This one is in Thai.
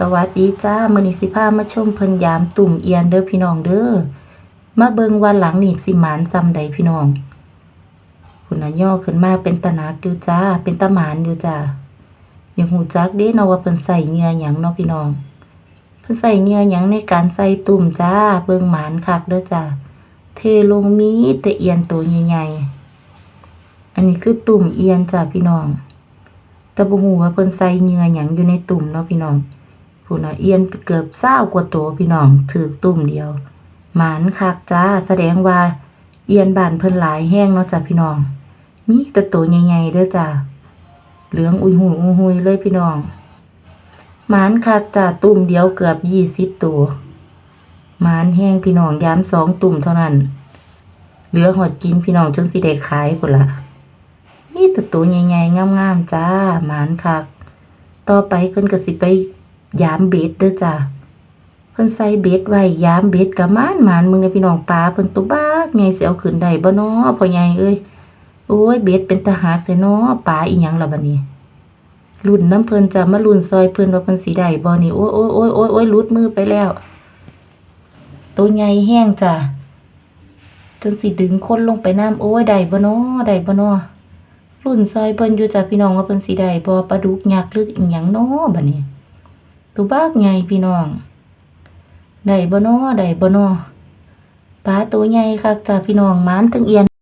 สวัสดีจ้ามื้อนี้สิพามาชมเพิ่นยามตุ่มเอียนเด้อพี่น้องเด้อมาเบิงวันหลังหนี่สิหมานซำใดพี่น้องพุ่นน่ะย่อขึ้นมาเป็นตะนักอยู่จ้า เป็นตะหมานอยู่จ้าอยากฮู้จักเด้เนาะว่าเพิ่นใส่เงือหยังเนาะพี่น้อง เพิ่นใส่เงือหยังในการใส่ตุ่มจ้า เบิงหมานคักเด้อจ้าเทลงมีแต่เอียนตัวใหญ่ๆอันนี้คือตุ่มเอียนจ้าพี่น้องแต่บ่ฮู้ว่าเพิ่นใส่เงือหยังอยู่ในตุ่มเนาะพี่น้อง พุ่นน่ะเอียนเกือบ20กว่าตัวพี่น้องถือตุ่มเดียว หมานคักจ้าแสดงว่าเอียนบานเพิ่นหลายแห้งเนาะจ้ะพี่น้อง มีแต่ตัวใหญ่ๆเด้อจ้าเหลืองอุยหูอุยหุยเลยพี่น้อง หมานคักจ้าตุ่มเดียวเกือบ20ตัวหมานแห้งพี่น้องยามสองตุ่มเท่านั้น เหลือหอดกินพี่น้องจนสิได้ขายพุ่นละมีแต่ตัวใหญ่ๆงามๆจ้าหมานคัก ต่อไปเพิ่นก็สิไป ยามเบ็ดเด้อจ้าเพิ่นใส่เบ็ดไว้ยามเบ็ดก็มานหมานมึงเนี่ยพี่น้องปลาเพิ่นตัวบ้ากไงสิเอาขึ้นได้บ่น้อพ่อใหญ่เอ้ยโอ้ยเบ็ดเป็นตาหักแต่น้อปลาอีหยังล่ะบัดนี้รุ่นน้ำเพิ่นจะมารุ่นซอยเพิ่นว่าเพิ่นสิได้บ่นี่โอ้ยโอ้ยโอ้ยโอ้ยโอ้ยหลุดมือไปแล้ว ตัวใหญ่แห้งจ้ะจนสิดึงคนลงไปน้ำโอ้ยได้บ่น้อได้บ่น้อรุ่นซอยเพิ่นอยู่จ้ะพี่น้องว่าเพิ่นสิได้บ่ปลาดุกยักษ์หรืออีหยังน้อบัดนี้ ตัวบากใหญ่พี่น้องได้บ่นอได้บ่นอปลาตัวใหญ่คักจ้าพี่น้องมานถึงเอียน